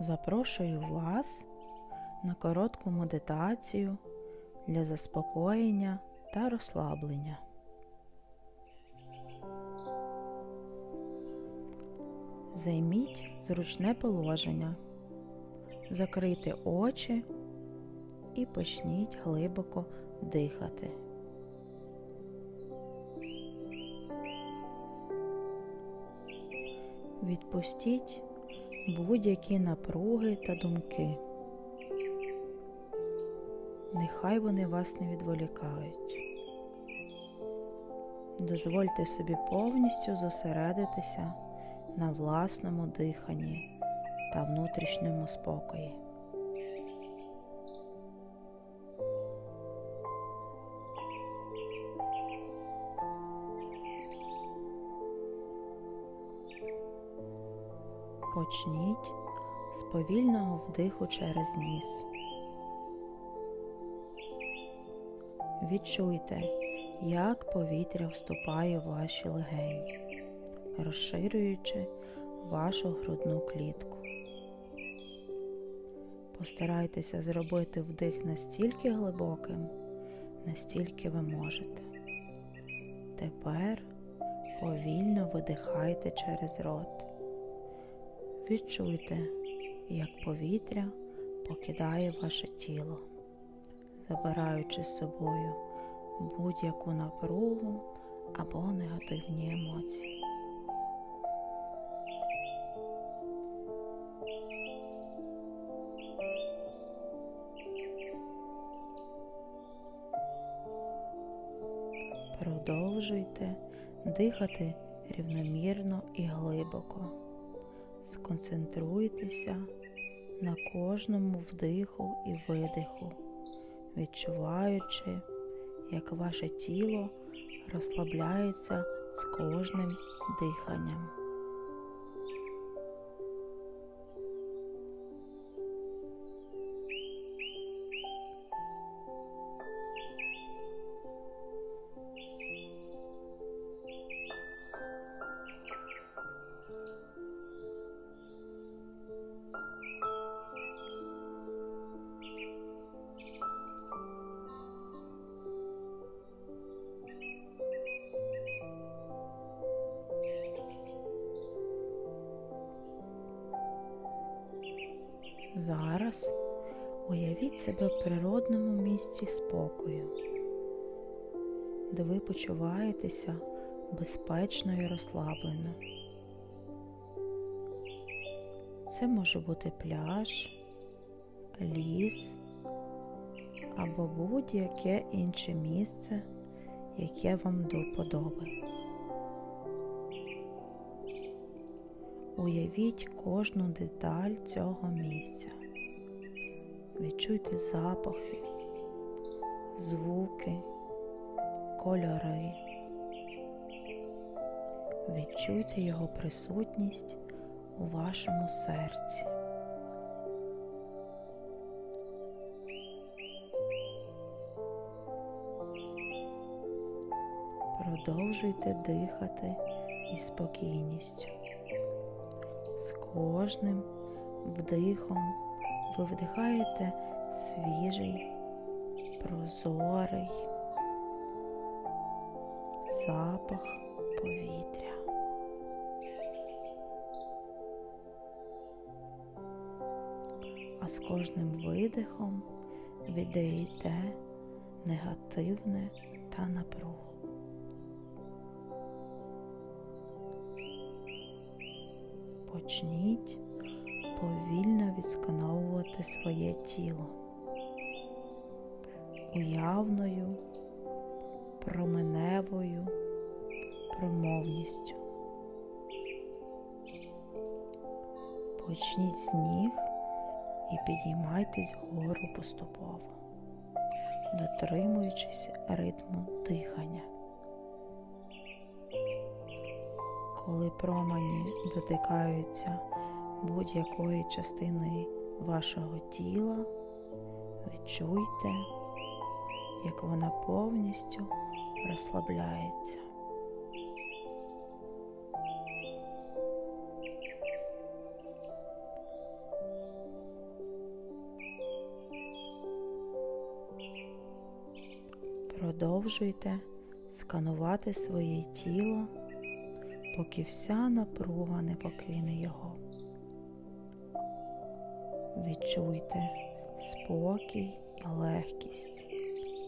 Запрошую вас на коротку медитацію для заспокоєння та розслаблення. Займіть зручне положення, закрийте очі і почніть глибоко дихати. Відпустіть будь-які напруги та думки. Нехай вони вас не відволікають. Дозвольте собі повністю зосередитися на власному диханні та внутрішньому спокої. Почніть з повільного вдиху через ніс. Відчуйте, як повітря вступає в ваші легені, розширюючи вашу грудну клітку. Постарайтеся зробити вдих настільки глибоким, настільки ви можете. Тепер повільно видихайте через рот. Відчуйте, як повітря покидає ваше тіло, забираючи з собою будь-яку напругу або негативні емоції. Продовжуйте дихати рівномірно і глибоко. Сконцентруйтеся на кожному вдиху і видиху, відчуваючи, як ваше тіло розслабляється з кожним диханням. Зараз уявіть себе в природному місці спокою, де ви почуваєтеся безпечно і розслаблено. Це може бути пляж, ліс або будь-яке інше місце, яке вам до вподоби. Уявіть кожну деталь цього місця. Відчуйте запахи, звуки, кольори. Відчуйте його присутність у вашому серці. Продовжуйте дихати із спокійністю. Кожним вдихом ви вдихаєте свіжий, прозорий запах повітря. А з кожним видихом віддаєте негативне та напругу. Почніть повільно відскановувати своє тіло уявною, променевою промовністю. Почніть з ніг і підіймайтесь вгору поступово, дотримуючись ритму дихання. коли промені дотикаються будь-якої частини вашого тіла, відчуйте, як вона повністю розслабляється. Продовжуйте сканувати своє тіло поки вся напруга не покине його. Відчуйте спокій і легкість,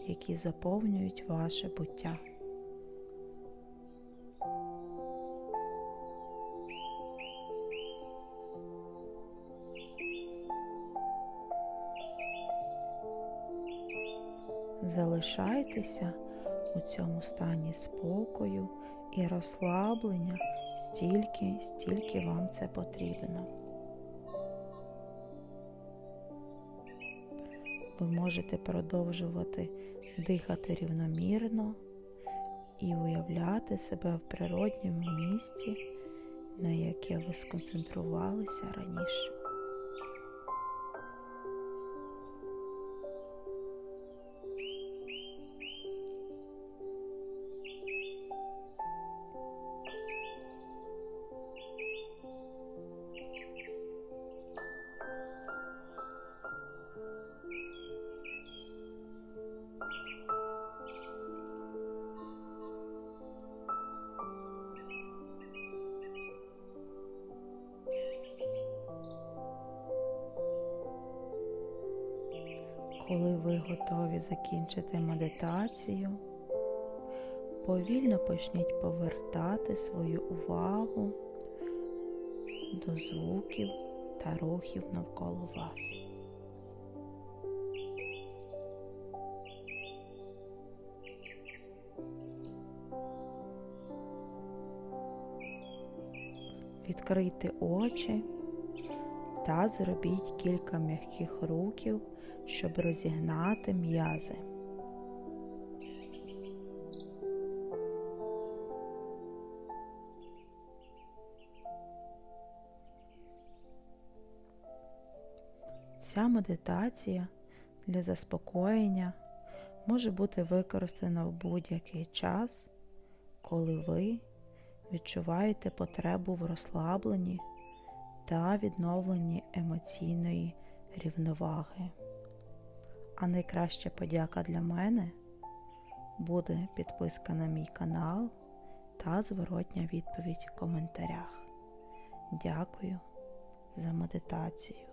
які заповнюють ваше буття. Залишайтеся у цьому стані спокою і розслаблення стільки, стільки вам це потрібно. Ви можете продовжувати дихати рівномірно і уявляти себе в природньому місці, на яке ви сконцентрувалися раніше. Коли ви готові закінчити медитацію, повільно почніть повертати свою увагу до звуків та рухів навколо вас. Відкрийте очі та зробіть кілька м'яких рухів, щоб розігнати м'язи. Ця медитація для заспокоєння може бути використана в будь-який час, коли ви відчуваєте потребу в розслабленні та відновленні емоційної рівноваги. А найкраща подяка для мене буде підписка на мій канал та зворотня відповідь в коментарях. Дякую за медитацію.